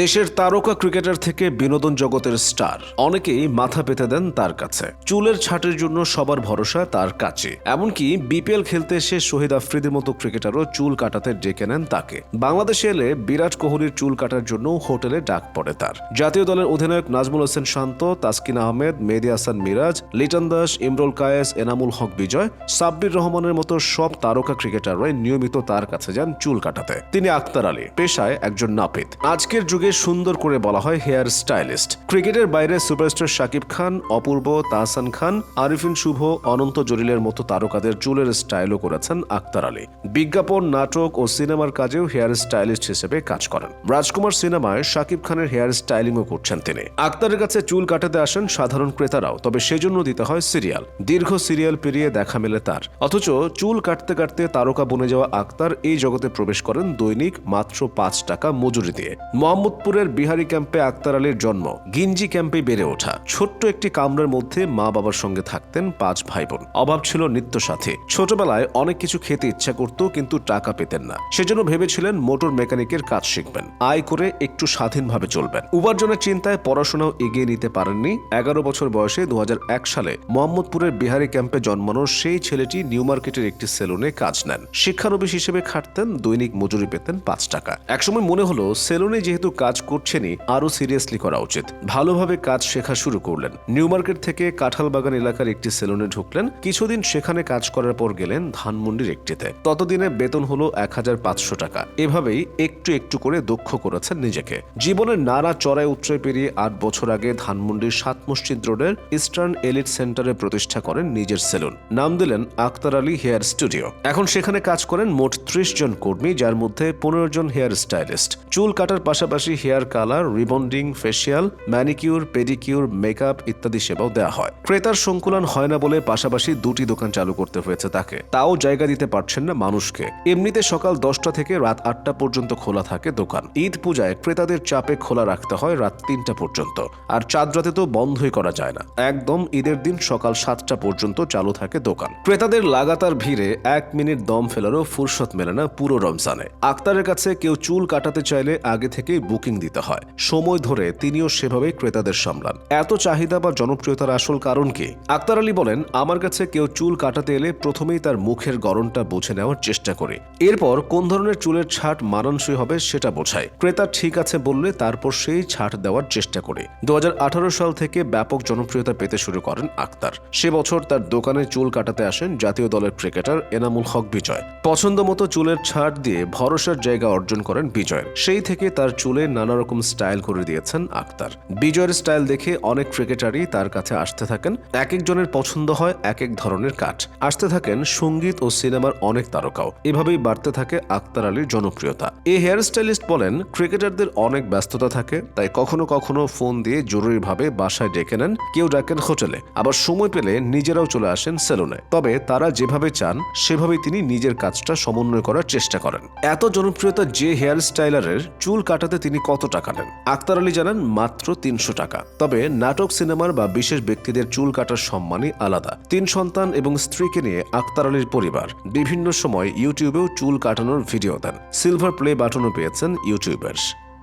দেশের তারকা ক্রিকেটার থেকে বিনোদন জগতের স্টার। অনেকেই মাথা পেতে দেন তার কাছে। চুলের ছাটের জন্য সবার ভরসা তার কাছে। এমনকি বিপিএল খেলতে এসে শহীদ আফ্রিদির মতো ক্রিকেটারও চুল কাটাতে ডেকে নেন তাকে। বাংলাদেশে এলে বিরাট কোহলির চুল কাটার জন্য হোটেলে ডাক পড়ে তার। জাতীয় দলের অধিনায়ক নাজমুল হোসেন শান্ত, তাসকিন আহমেদ, মেহেদি হাসান মিরাজ, লিটন দাস, ইমরুল কায়েস, এনামুল হক বিজয়, সাব্বির রহমানের মতো সব তারকা ক্রিকেটাররাই নিয়মিত তার কাছে যান চুল কাটাতে। তিনি আক্তার আলী, পেশায় একজন নাপিত। আজকের যুগে সুন্দর করে বলা হয় হেয়ার স্টাইলিস্ট। ক্রিকেটের বাইরে সুপারস্টার শাকিব খান, অপূর্ব তাহসান খান, আরিফিন শুভ, অনন্ত জলিলের মতো তারকাদের চুলের স্টাইলও করেছেন আক্তার আলী। বিজ্ঞাপন, নাটক ও সিনেমার কাজেও হেয়ার স্টাইলিস্ট হিসেবে কাজ করেন। রাজকুমার সিনেমায় শাকিব খানের হেয়ার স্টাইলিংও করছেন তিনি। আক্তারের কাছে চুল কাটাতে আসেন সাধারণ ক্রেতারাও, তবে সেজন্য দিতে হয় সিরিয়াল। দীর্ঘ সিরিয়াল পেরিয়ে দেখা মেলে তার। অথচ চুল কাটতে কাটতে তারকা বনে যাওয়া আক্তার এই জগতে প্রবেশ করেন দৈনিক মাত্র পাঁচ টাকা মজুরি দিয়ে। মোহাম্মদপুরের বিহারি ক্যাম্পে আক্তার আলীর জন্ম। গিঞ্জি ক্যাম্পে বেড়ে ওঠা। ছোট্ট একটি কামরার মধ্যে মা বাবার সঙ্গে থাকতেন পাঁচ ভাই বোন অভাব ছিল নিত্য সাথে ছোটবেলায় অনেক কিছু খেতে ইচ্ছা করত, কিন্তু টাকা পেতেন না। সেজন্য ভেবেছিলেন মোটর মেকানিকের কাজ শিখবেন। আয় করে একটু স্বাধীনভাবে চলবেন। উপার্জনের চিন্তায় পড়াশোনাও এগিয়ে নিতে পারেননি। এগারো বছর বয়সে দু হাজার এক সালে মোহাম্মদপুরের বিহারি ক্যাম্পে জন্মানো সেই ছেলেটি নিউ মার্কেটের একটি সেলুনে কাজ নেন। শিক্ষানবিশ হিসেবে খাটতেন, দৈনিক মজুরি পেতেন পাঁচ টাকা। একসময় মনে হলো, সেলুনে যেহেতু কাজ করছেনই আরও সিরিয়াসলি করা উচিত। ভালোভাবে কাজ শেখা শুরু করলেন। নিউ মার্কেট থেকে কাঁঠালবাগান এলাকার একটি সেলুনে ঢুকলেন। কিছুদিন সেখানে কাজ করার পর গেলেন ধানমন্ডির একটিতে। ততদিনে বেতন হলো এক হাজার পাঁচশো টাকা। এভাবেই একটু একটু করে দক্ষ করেছেন নিজেকে। জীবনের নানা চড়াই উচ্চয় পেরিয়ে আট বছর আগে ধানমন্ডির সাত মসজিদ রোডের ইস্টার্ন এলিট সেন্টারে প্রতিষ্ঠা করেন নিজের সেলুন। নাম দিলেন আক্তার আলী হেয়ার স্টুডিও। এখন সেখানে কাজ করেন মোট ত্রিশ জন কর্মী, যার মধ্যে পনেরো জন হেয়ার স্টাইলিস্ট। চুল কাটার পাশাপাশি hair colour, rebonding, facial, manicure, pedicure, makeup ইত্যাদি সেবাও দেওয়া হয়। ক্রেতার সংকুলন হয় না বলে পাশাপাশি দুটি দোকান চালু করতে হয়েছে তাকে। তাও জায়গা দিতে পারছেন না মানুষকে। এমনিতে সকাল দশটা থেকে রাত আটটা পর্যন্ত খোলা থাকে দোকান। ঈদ পূজায় ক্রেতাদের চাপে খোলা রাখতে হয় রাত তিনটা পর্যন্ত। আর চাঁদ রাতে তো বন্ধই করা যায় না। একদম ঈদের দিন সকাল সাতটা পর্যন্ত চালু থাকে দোকান। ক্রেতাদের লাগাতার ভিড়ে এক মিনিট দম ফেলারও ফুরসত মেলে না পুরো রমজানে। আক্তারের কাছে কেউ চুল কাটাতে চাইলে আগে থেকেই বুকিং দিতে হয়। সময় ধরে তিনিও সেভাবে ক্রেতাদের সামলান। এত চাহিদা বা জনপ্রিয়তার আসল কারণ কি? আক্তার আলী বলেন, আমার কাছে কেউ চুল কাটাতে এলে প্রথমেই তার মুখের গড়নটা বুঝে নেওয়ার চেষ্টা করে। এরপর কোন ধরনের চুলের ছাট মানানসই হবে সেটা বোঝায় ক্রেতা ঠিক আছে বললে তারপর সেই ছাট দেওয়ার চেষ্টা করে। দু হাজার আঠারো সাল থেকে ব্যাপক জনপ্রিয়তা পেতে শুরু করেন আক্তার। সে বছর তার দোকানে চুল কাটাতে আসেন জাতীয় দলের ক্রিকেটার এনামুল হক বিজয়। পছন্দ মতো চুলের ছাট দিয়ে ভরসার জায়গা অর্জন করেন বিজয় সেই থেকে তার চুলে নানা রকম স্টাইল করে দিয়েছেন আক্তার। বিজয়ের স্টাইল দেখে অনেক ক্রিকেটারই তার কাছে আসতে থাকেন। এক একজনের পছন্দ হয় এক এক ধরনের কাট। আসতে থাকেন সংগীত ও সিনেমার অনেক তারকাও। এভাবেই বাড়তে থাকে আক্তার আলীর জনপ্রিয়তা। এই হেয়ার স্টাইলিস্ট বলেন, ক্রিকেটারদের অনেক ব্যস্ততা থাকে, তাই কখনো কখনো ফোন দিয়ে জরুরিভাবে বাসায় ডেকে নেন, কেউ ডাকেন হোটেলে। আবার সময় পেলে নিজেরাও চলে আসেন সেলুনে। তবে তারা যেভাবে চান, সেভাবেই তিনি নিজের কাজটা সমন্বয় করার চেষ্টা করেন। এত জনপ্রিয়তা যে হেয়ার স্টাইলারের চুল কাটাতে তিনি কত টাকা নেন? আক্তার আলী জানান, মাত্র তিনশো টাকা। তবে নাটক, সিনেমার বা বিশেষ ব্যক্তিদের চুল কাটার সম্মানই আলাদা। তিন সন্তান এবং স্ত্রীকে নিয়ে আক্তার আলীর পরিবার। বিভিন্ন সময় ইউটিউবেও চুল কাটানোর ভিডিও দেন। সিলভার প্লে বাটনও পেয়েছেন ইউটিউবার্স।